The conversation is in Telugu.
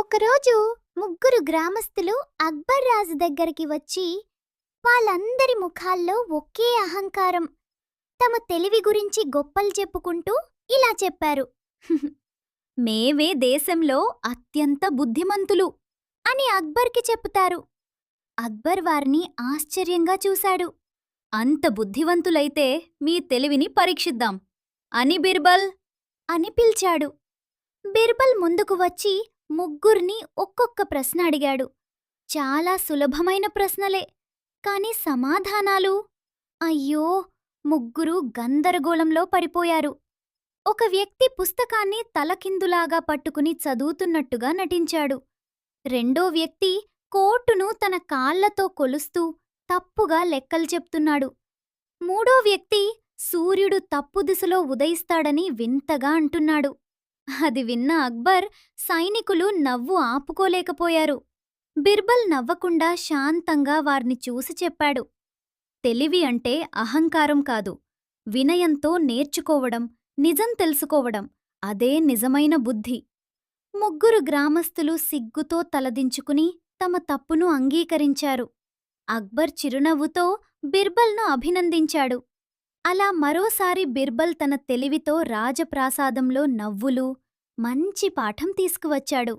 ఒకరోజు ముగ్గురు గ్రామస్తులు అక్బర్ రాజు దగ్గరికి వచ్చి వాళ్ళందరి ముఖాల్లో ఒకే అహంకారం. తమ తెలివి గురించి గొప్పలు చెప్పుకుంటూ ఇలా చెప్పారు. మేమే దేశంలో అత్యంత బుద్ధిమంతులు అని అక్బర్కి చెప్తారు. అక్బర్ వారిని ఆశ్చర్యంగా చూశాడు. అంత బుద్ధివంతులైతే మీ తెలివిని పరీక్షిద్దాం. అని బిర్బల్ అని పిలిచాడు. బిర్బల్ ముందుకు వచ్చి ముగ్గురిని ఒక్కొక్క ప్రశ్న అడిగాడు. చాలా సులభమైన ప్రశ్నలే. కాని సమాధానాలు? అయ్యో! ముగ్గురు గందరగోళంలో పడిపోయారు. ఒక వ్యక్తి పుస్తకాన్ని తలకిందులాగా పట్టుకుని చదువుతున్నట్టుగా నటించాడు. రెండో వ్యక్తి కోటును తన కాళ్ళతో కొలుస్తూ తప్పుగా లెక్కలు చెప్తున్నాడు. మూడో వ్యక్తి సూర్యుడు తప్పు దిశలో ఉదయిస్తాడని వింతగా అంటున్నాడు. అది విన్న అక్బర్ సైనికులు నవ్వు ఆపుకోలేకపోయారు. బిర్బల్ నవ్వకుండా శాంతంగా వార్ని చూసి చెప్పాడు. తెలివి అంటే అహంకారం కాదు. వినయంతో నేర్చుకోవడం నిజం తెలుసుకోవడం అదే నిజమైన బుద్ధి. ముగ్గురు గ్రామస్తులు సిగ్గుతో తలదించుకుని తమ తప్పును అంగీకరించారు. అక్బర్ చిరునవ్వుతో బిర్బల్ను అభినందించాడు. అలా మరోసారి బిర్బల్ తన తెలివితో రాజప్రాసాదంలో నవ్వులు మంచి పాఠం తీసుకువచ్చాడు.